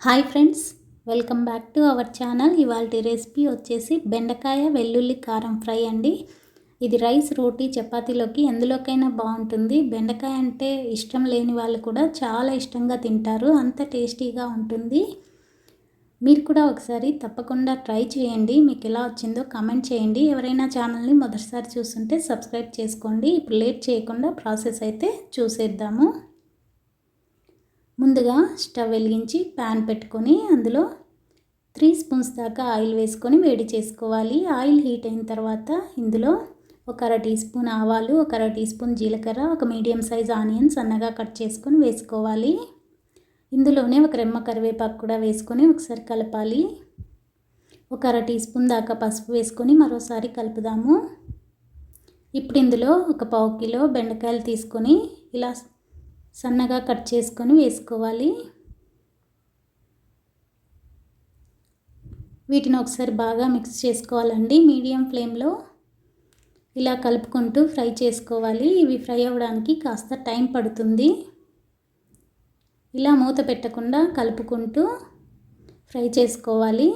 Hi friends welcome back to our channel. ఇవాళ recipe వచ్చేసి బెండకాయ వెల్లుల్లి కారం ఫ్రై అండి. ఇది రైస్ రోటీ చపాతీలోకి ఎందులోకైనా బాగుంటుంది. బెండకాయ అంటే ఇష్టం లేని వాళ్ళు కూడా చాలా ఇష్టంగా తింటారు. అంత టేస్టీగా ఉంటుంది. మీరు కూడా ఒకసారి తప్పకుండా ట్రై చేయండి. మీకు ఎలా వచ్చిందో కామెంట్ చేయండి. ఎవరైనా ఛానల్ని మొదటిసారి చూస్తుంటే సబ్స్క్రైబ్ చేసుకోండి. ఇప్పుడు లేట్ చేయకుండా ప్రాసెస్ అయితే చూసేద్దాము. ముందుగా స్టవ్ వెలిగించి ప్యాన్ పెట్టుకొని అందులో త్రీ స్పూన్స్ దాకా ఆయిల్ వేసుకొని వేడి చేసుకోవాలి. ఆయిల్ హీట్ అయిన తర్వాత ఇందులో ఒక అర టీ స్పూన్ ఆవాలు ఒక అర టీ స్పూన్ జీలకర్ర ఒక మీడియం సైజ్ ఆనియన్స్ సన్నగా కట్ చేసుకొని వేసుకోవాలి. ఇందులోనే ఒక రెమ్మ కరివేపాకు కూడా వేసుకొని ఒకసారి కలపాలి. ఒక అర టీ స్పూన్ దాకా పసుపు వేసుకొని మరోసారి కలుపుదాము. ఇప్పుడు ఇందులో ఒక పావు కిలో బెండకాయలు తీసుకొని ఇలా సన్నగా కట్ చేసుకొని వేసుకోవాలి. వీటిని ఒకసారి బాగా మిక్స్ చేసుకోవాలండి మీడియం ఫ్లేమ్లో. ఇలా కలుపుకుంటూ ఫ్రై చేసుకోవాలి. ఇవి ఫ్రై అవ్వడానికి కాస్త టైం పడుతుంది. ఇలా మూత పెట్టకుండా కలుపుకుంటూ ఫ్రై చేసుకోవాలి.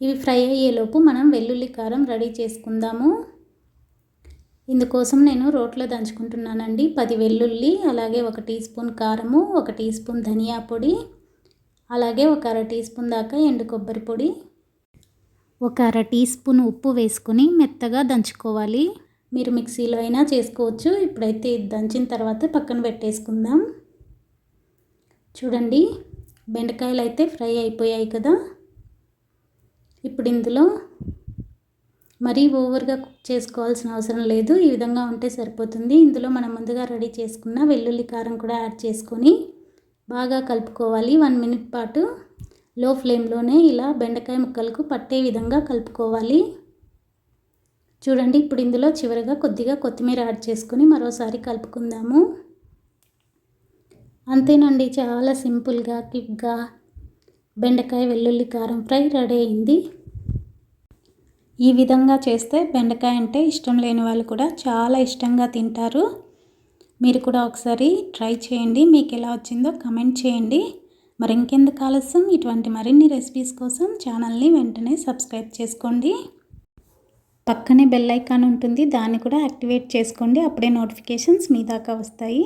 ఇవి ఫ్రై అయ్యేలోపు మనం వెల్లుల్లి కారం రెడీ చేసుకుందాము. ఇందుకోసం నేను రోట్లో దంచుకుంటున్నానండి. పది వెల్లుల్లి అలాగే ఒక టీ స్పూన్ కారము ఒక టీ స్పూన్ ధనియా పొడి అలాగే ఒక అర టీ స్పూన్ దాకా ఎండు కొబ్బరి పొడి ఒక అర టీ స్పూన్ ఉప్పు వేసుకుని మెత్తగా దంచుకోవాలి. మీరు మిక్సీలో అయినా చేసుకోవచ్చు. ఇప్పుడైతే దంచిన తర్వాత పక్కన పెట్టేసుకుందాం. చూడండి బెండకాయలు అయితే ఫ్రై అయిపోయాయి కదా. ఇప్పుడు ఇందులో మరీ ఓవర్గా కుక్ చేసుకోవాల్సిన అవసరం లేదు. ఈ విధంగా ఉంటే సరిపోతుంది. ఇందులో మనం ముందుగా రెడీ చేసుకున్న వెల్లుల్లి కారం కూడా యాడ్ చేసుకొని బాగా కలుపుకోవాలి. వన్ మినిట్ పాటు లో ఫ్లేమ్లోనే ఇలా బెండకాయ ముక్కలకు పట్టే విధంగా కలుపుకోవాలి. చూడండి ఇప్పుడు ఇందులో చివరిగా కొద్దిగా కొత్తిమీర యాడ్ చేసుకొని మరోసారి కలుపుకుందాము. అంతేనండి చాలా సింపుల్గా క్విక్గా బెండకాయ వెల్లుల్లి కారం ఫ్రై రెడీ అయింది. ఈ విధంగా చేస్తే బెండకాయ అంటే ఇష్టం లేని వాళ్ళు కూడా చాలా ఇష్టంగా తింటారు. మీరు కూడా ఒకసారి ట్రై చేయండి. మీకు ఎలా వచ్చిందో కమెంట్ చేయండి. మరి ఇంకెందుకు ఆలస్యం? ఇటువంటి మరిన్ని రెసిపీస్ కోసం ఛానల్ని వెంటనే సబ్స్క్రైబ్ చేసుకోండి. పక్కనే బెల్ ఐకాన్ ఉంటుంది. దాన్ని కూడా యాక్టివేట్ చేసుకోండి. అప్పుడే నోటిఫికేషన్స్ మీ దాకా వస్తాయి.